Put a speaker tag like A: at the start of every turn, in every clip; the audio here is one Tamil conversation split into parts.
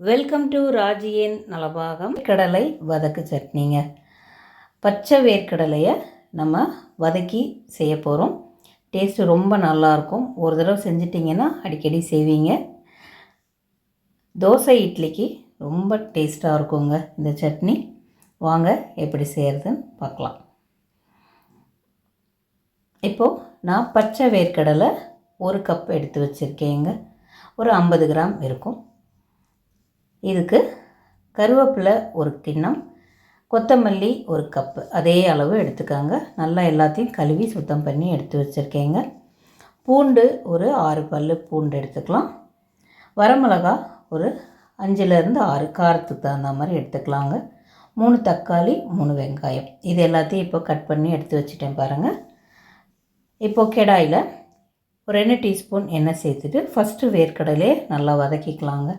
A: Welcome to ராஜியின் Nalabagam. கடலை வதக்கு சட்னிங்க. பச்சை வேர்க்கடலையை நம்ம வதக்கி செய்ய போகிறோம் டேஸ்ட்டு ரொம்ப நல்லாயிருக்கும் ஒரு தடவை செஞ்சிட்டிங்கன்னா அடிக்கடி செய்வீங்க. தோசை இட்லிக்கு ரொம்ப டேஸ்ட்டாக இருக்குங்க இந்த சட்னி. வாங்க எப்படி செய்கிறதுன்னு பார்க்கலாம். இப்போது நான் பச்சை வேர்க்கடலை ஒரு கப் எடுத்து வச்சுருக்கேங்க. ஒரு ஐம்பது கிராம் இருக்கும். இதுக்கு கருவேப்பிலை ஒரு கிண்ணம் கொத்தமல்லி ஒரு கப்பு அதே அளவு எடுத்துக்கோங்க. நல்லா எல்லாத்தையும் கழுவி சுத்தம் பண்ணி எடுத்து வச்சுருக்கேங்க. பூண்டு ஒரு ஆறு பல் பூண்டு எடுத்துக்கலாம். வரமிளகா ஒரு அஞ்சுலேருந்து ஆறு காரத்துக்கு தகுந்த மாதிரி எடுத்துக்கலாங்க. மூணு தக்காளி மூணு வெங்காயம். இது எல்லாத்தையும் இப்போ கட் பண்ணி எடுத்து வச்சுட்டேன் பாருங்கள் இப்போது கெடாயில் ஒரு ரெண்டு டீஸ்பூன் எண்ணெய் சேர்த்துட்டு ஃபஸ்ட்டு வேர்க்கடலையே நல்லா வதக்கிக்கலாங்க.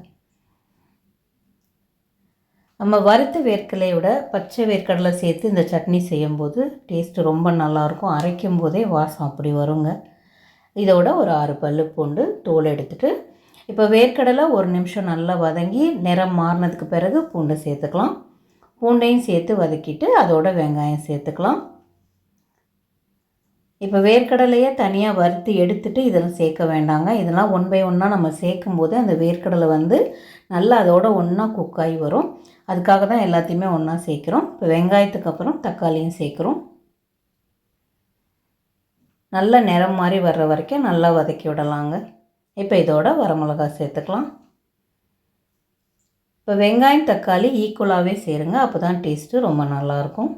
A: நம்ம வறுத்த வேர்க்கலையோட பச்சை வேர்க்கடலை சேர்த்து இந்த சட்னி செய்யும்போது டேஸ்ட்டு ரொம்ப நல்லாயிருக்கும். அரைக்கும் போதே வாசம் அப்படி வருங்க. இதோட ஒரு ஆறு பல்லு பூண்டு தோல் எடுத்துகிட்டு இப்போ வேர்க்கடலை ஒரு நிமிஷம் நல்லா வதங்கி நிறம் மாறினதுக்கு பிறகு பூண்டை சேர்த்துக்கலாம். பூண்டையும் சேர்த்து வதக்கிட்டு அதோட வெங்காயம் சேர்த்துக்கலாம். இப்போ வேர்க்கடலையை தனியாக வறுத்து எடுத்துட்டு இதெல்லாம் சேர்க்க வேண்டாங்க. இதெல்லாம் ஒன் பை ஒன்னாக நம்ம சேர்க்கும் போது அந்த வேர்க்கடலை வந்து நல்லா அதோட ஒன்றா குக்காகி வரும். அதுக்காக தான் எல்லாத்தையுமே ஒன்றா சேர்க்குறோம். இப்போ வெங்காயத்துக்கு அப்புறம் தக்காளியும் சேர்க்குறோம். நல்ல நிறம் மாதிரி வர்ற வரைக்கும் நல்லா வதக்கி விடலாங்க. இப்போ இதோட வரமிளகா சேர்த்துக்கலாம். இப்போ வெங்காயம் தக்காளி ஈக்குவலாகவே சேருங்க. அப்போ தான் டேஸ்ட்டு ரொம்ப நல்லாயிருக்கும்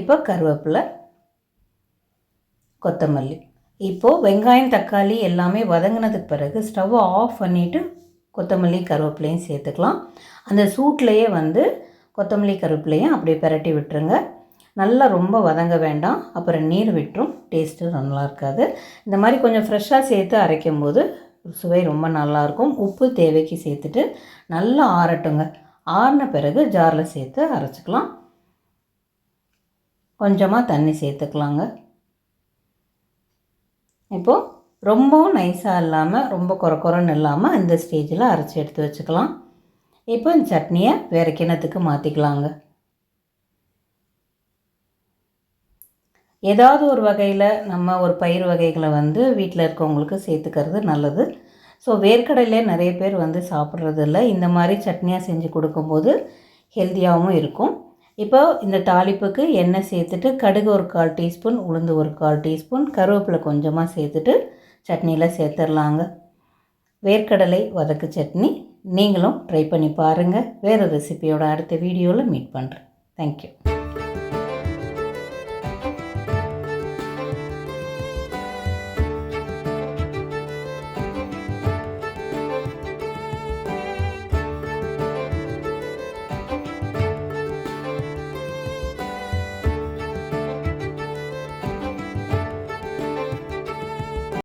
A: இப்போ கருவேப்பிலை கொத்தமல்லி. இப்போது வெங்காயம் தக்காளி எல்லாமே வதங்கினதுக்கு பிறகு ஸ்டவ்வை ஆஃப் பண்ணிவிட்டு கொத்தமல்லி கருவேப்பிலையும் சேர்த்துக்கலாம். அந்த சூட்லேயே வந்து கொத்தமல்லி கருவேப்பிலையும் அப்படியே பரட்டி விட்டுருங்க. நல்லா ரொம்ப வதங்க வேண்டாம். அப்புறம் நீர் விட்டுரும். டேஸ்ட்டு நல்லா இருக்காது. இந்த மாதிரி கொஞ்சம் ஃப்ரெஷ்ஷாக சேர்த்து அரைக்கும் போது சுவை ரொம்ப நல்லாயிருக்கும் உப்பு தேவைக்கு சேர்த்துட்டு நல்லா ஆறட்டுங்க. ஆறின பிறகு ஜாரில் சேர்த்து அரைச்சிக்கலாம். கொஞ்சமாக தண்ணி சேர்த்துக்கலாங்க. இப்போது ரொம்பவும் நைஸாக இல்லாமல் ரொம்ப குறை குறைன்னு இல்லாமல் இந்த ஸ்டேஜில் அரைச்சி எடுத்து வச்சுக்கலாம். இப்போ இந்த சட்னியை வேறு கிணத்துக்கு மாற்றிக்கலாங்க ஏதாவது ஒரு வகையில் நம்ம ஒரு பயிர் வகைகளை வந்து வீட்டில் இருக்கவங்களுக்கு சேர்த்துக்கிறது நல்லது. ஸோ வேர்க்கடையிலே நிறைய பேர் வந்து சாப்பிட்றது இல்லை இந்த மாதிரி சட்னியாக செஞ்சு கொடுக்கும்போது ஹெல்த்தியாகவும் இருக்கும். இப்போ இந்த தாளிப்புக்கு எண்ணெய் சேர்த்துட்டு கடுகு ஒரு கால் டீஸ்பூன் உளுந்து ஒரு கால் டீஸ்பூன் கருவேப்பிலை கொஞ்சமாக சேர்த்துட்டு சட்னியில் சேர்த்துடலாங்க. வேர்க்கடலை வதக்கு சட்னி. நீங்களும் ட்ரை பண்ணி பாருங்கள் வேறு ரெசிபியோட அடுத்த வீடியோவில் மீட் பண்ணுறேன் தேங்க்யூ